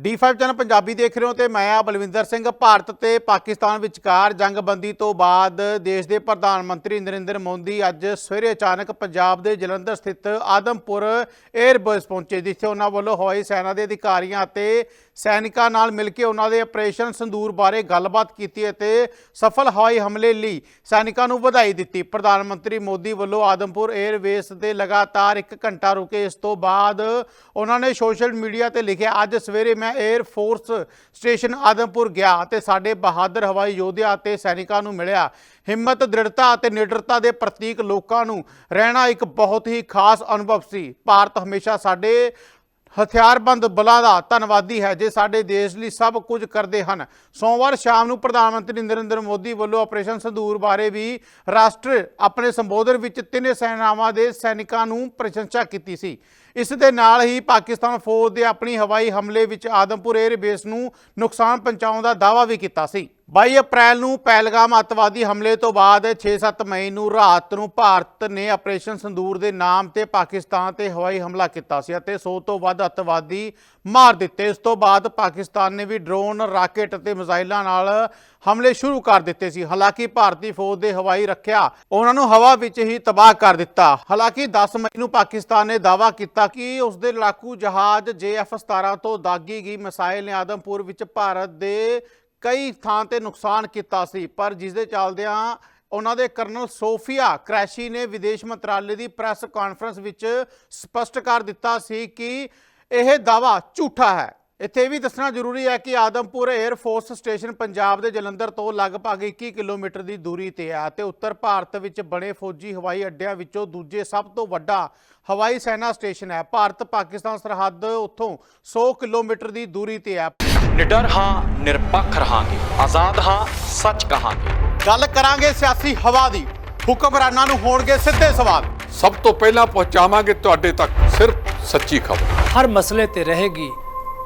D5 channel Punjabi ਦੇਖ ਰਹੇ ਹੋ ਤੇ ਮੈਂ ਆ ਬਲਵਿੰਦਰ ਸਿੰਘ। ਭਾਰਤ ਤੇ ਪਾਕਿਸਤਾਨ ਵਿਚਕਾਰ ਜੰਗਬੰਦੀ ਤੋਂ ਬਾਅਦ ਦੇਸ਼ ਦੇ ਪ੍ਰਧਾਨ ਮੰਤਰੀ ਨਰਿੰਦਰ ਮੋਦੀ ਅੱਜ ਸਵੇਰੇ ਅਚਾਨਕ ਪੰਜਾਬ ਦੇ ਜਲੰਧਰ ਸਥਿਤ ਆਦਮਪੁਰ 에ਅਰਬੇਸ ਪਹੁੰਚੇ, ਜਿੱਥੇ ਉਹਨਾਂ ਵੱਲੋਂ ਹਵਾਈ ਸੈਨਾ ਦੇ ਅਧਿਕਾਰੀਆਂ ਅਤੇ ਸੈਨਿਕਾਂ ਨਾਲ ਮਿਲ ਕੇ ਉਹਨਾਂ ਦੇ ਆਪਰੇਸ਼ਨ ਸੰਦੂਰ ਬਾਰੇ ਗੱਲਬਾਤ ਕੀਤੀ ਅਤੇ ਸਫਲ ਹਵਾਈ ਹਮਲੇ ਲਈ ਸੈਨਿਕਾਂ ਨੂੰ ਵਧਾਈ ਦਿੱਤੀ। ਪ੍ਰਧਾਨ ਮੰਤਰੀ ਮੋਦੀ ਵੱਲੋਂ ਆਦਮਪੁਰ 에ਅਰਬੇਸ ਤੇ ਲਗਾਤਾਰ 1 ਘੰਟਾ ਰੁਕੇ। ਇਸ ਤੋਂ ਬਾਅਦ ਉਹਨਾਂ ਨੇ ਸੋਸ਼ਲ ਮੀਡੀਆ ਤੇ ਲਿਖਿਆ, ਅੱਜ ਸਵੇਰੇ ਮੈਂ 에ਅਰ ਫੋਰਸ ਸਟੇਸ਼ਨ ਆਦਮਪੁਰ ਗਿਆ ਅਤੇ ਸਾਡੇ ਬਹਾਦਰ ਹਵਾਈ ਯੋਧਿਆਂ 'ਤੇ ਸੈਨਿਕਾਂ ਨੂੰ ਮਿਲਿਆ। ਹਿੰਮਤ, ਦ੍ਰਿੜਤਾ ਅਤੇ ਨਿਡਰਤਾ ਦੇ ਪ੍ਰਤੀਕ ਲੋਕਾਂ ਨੂੰ ਰਹਿਣਾ ਇੱਕ ਬਹੁਤ ਹੀ ਖਾਸ ਅਨੁਭਵ ਸੀ। ਭਾਰਤ ਹਮੇਸ਼ਾ ਸਾਡੇ ਹਥਿਆਰਬੰਦ ਬਲਾਂ ਦਾ ਧੰਨਵਾਦੀ ਹੈ ਜੇ ਸਾਡੇ ਦੇਸ਼ ਲਈ ਸਭ ਕੁਝ ਕਰਦੇ ਹਨ। ਸੋਮਵਾਰ ਸ਼ਾਮ ਨੂੰ ਪ੍ਰਧਾਨ ਮੰਤਰੀ ਨਰਿੰਦਰ ਮੋਦੀ ਵੱਲੋਂ ਆਪਰੇਸ਼ਨ ਸੰਧੂਰ ਬਾਰੇ ਵੀ ਰਾਸ਼ਟਰ ਆਪਣੇ ਸੰਬੋਧਨ ਵਿੱਚ ਤਿੰਨੇ ਸੈਨਾਵਾਂ ਦੇ ਸੈਨਿਕਾਂ ਨੂੰ ਪ੍ਰਸ਼ੰਸਾ ਕੀਤੀ ਸੀ। ਇਸ ਦੇ ਨਾਲ ਹੀ ਪਾਕਿਸਤਾਨ ਫੌਜ ਦੇ ਆਪਣੀ ਹਵਾਈ ਹਮਲੇ ਵਿੱਚ ਆਦਮਪੁਰ 에ਅਰ ਬੇਸ ਨੂੰ ਨੁਕਸਾਨ ਪਹੁੰਚਾਉਣ ਦਾ ਦਾਅਵਾ ਵੀ ਕੀਤਾ ਸੀ। 22 ਅਪ੍ਰੈਲ ਨੂੰ ਪਹਿਲਗਾਮ ਅੱਤਵਾਦੀ ਹਮਲੇ ਤੋਂ ਬਾਅਦ 6-7 ਮਈ ਨੂੰ ਰਾਤ ਨੂੰ ਭਾਰਤ ਨੇ ਆਪਰੇਸ਼ਨ ਸੰਦੂਰ ਦੇ ਨਾਮ ਤੇ ਪਾਕਿਸਤਾਨ ਤੇ ਹਵਾਈ ਹਮਲਾ ਕੀਤਾ ਸੀ ਅਤੇ 100 ਤੋਂ ਵੱਧ ਅੱਤਵਾਦੀ ਮਾਰ ਦਿੱਤੇ। ਇਸ ਤੋਂ ਬਾਅਦ ਪਾਕਿਸਤਾਨ ਨੇ ਵੀ ਡਰੋਨ, ਰਾਕੇਟ ਅਤੇ ਮਿਜ਼ਾਈਲਾਂ ਨਾਲ ਹਮਲੇ ਸ਼ੁਰੂ ਕਰ ਦਿੱਤੇ ਸੀ। ਹਾਲਾਂਕਿ ਭਾਰਤੀ ਫੌਜ ਦੇ ਹਵਾਈ ਰੱਖਿਆ ਉਹਨਾਂ ਨੂੰ ਹਵਾ ਵਿੱਚ ਹੀ ਤਬਾਹ ਕਰ ਦਿੱਤਾ। ਹਾਲਾਂਕਿ 10 ਮਈ ਨੂੰ ਪਾਕਿਸਤਾਨ ਨੇ ਦਾਅਵਾ ਕੀਤਾ ਕਿ ਉਸ ਦੇ ਲੜਾਕੂ ਜਹਾਜ਼ JF-17 ਤੋਂ ਦਾਗੀ ਗਈ ਮਿਸਾਈਲ ਨੇ ਆਦਮਪੁਰ ਵਿੱਚ ਭਾਰਤ ਦੇ ਕਈ ਥਾਂ ਤੇ ਨੁਕਸਾਨ ਕੀਤਾ ਸੀ, ਪਰ ਜਿਸ ਦੇ ਚੱਲਦਿਆਂ ਉਹਨਾਂ ਦੇ ਕਰਨਲ ਸੋਫੀਆ ਕ੍ਰੈਸ਼ੀ ਨੇ ਵਿਦੇਸ਼ ਮੰਤਰਾਲੇ ਦੀ ਪ੍ਰੈਸ ਕਾਨਫਰੰਸ ਵਿੱਚ ਸਪਸ਼ਟ ਕਰ ਦਿੱਤਾ ਸੀ ਕਿ ਇਹ ਦਾਵਾ ਝੂਠਾ ਹੈ। ਇੱਥੇ ਇਹ ਵੀ ਦੱਸਣਾ ਜ਼ਰੂਰੀ ਹੈ ਕਿ Adampur air force station Punjab ਦੇ ਜਲੰਧਰ ਤੋਂ ਲਗਭਗ 21 ਕਿਲੋਮੀਟਰ ਦੀ ਦੂਰੀ ਤੇ ਹੈ ਤੇ ਉੱਤਰ ਭਾਰਤ ਵਿੱਚ ਬਣੇ ਫੌਜੀ ਹਵਾਈ ਅੱਡਿਆਂ ਵਿੱਚੋਂ ਦੂਜੇ ਸਭ ਤੋਂ ਵੱਡਾ ਹਵਾਈ ਸੈਨਾ ਸਟੇਸ਼ਨ ਹੈ। ਭਾਰਤ ਪਾਕਿਸਤਾਨ ਸਰਹੱਦ ਉੱਥੋਂ 100 ਕਿਲੋਮੀਟਰ ਦੀ ਦੂਰੀ ਤੇ ਹੈ। ਨਿਡਰ ਹਾਂ ਨਿਰਪੱਖ ਰਹਾਂਗੇ। ਆਜ਼ਾਦ ਹਾਂ ਸੱਚ ਕਹਾਂਗੇ। ਗੱਲ ਕਰਾਂਗੇ ਸਿਆਸੀ ਹਵਾ ਦੀ। ਹੁਕਮਰਾਨਾਂ ਨੂੰ ਹੋਣਗੇ ਸਿੱਧੇ ਸਵਾਲ। ਸਭ ਤੋਂ ਪਹਿਲਾਂ ਪਹੁੰਚਾਵਾਂਗੇ ਤੁਹਾਡੇ ਤੱਕ ਸਿਰਫ ਸੱਚੀ ਖਬਰ। ਹਰ ਮਸਲੇ ਤੇ ਰਹੇਗੀ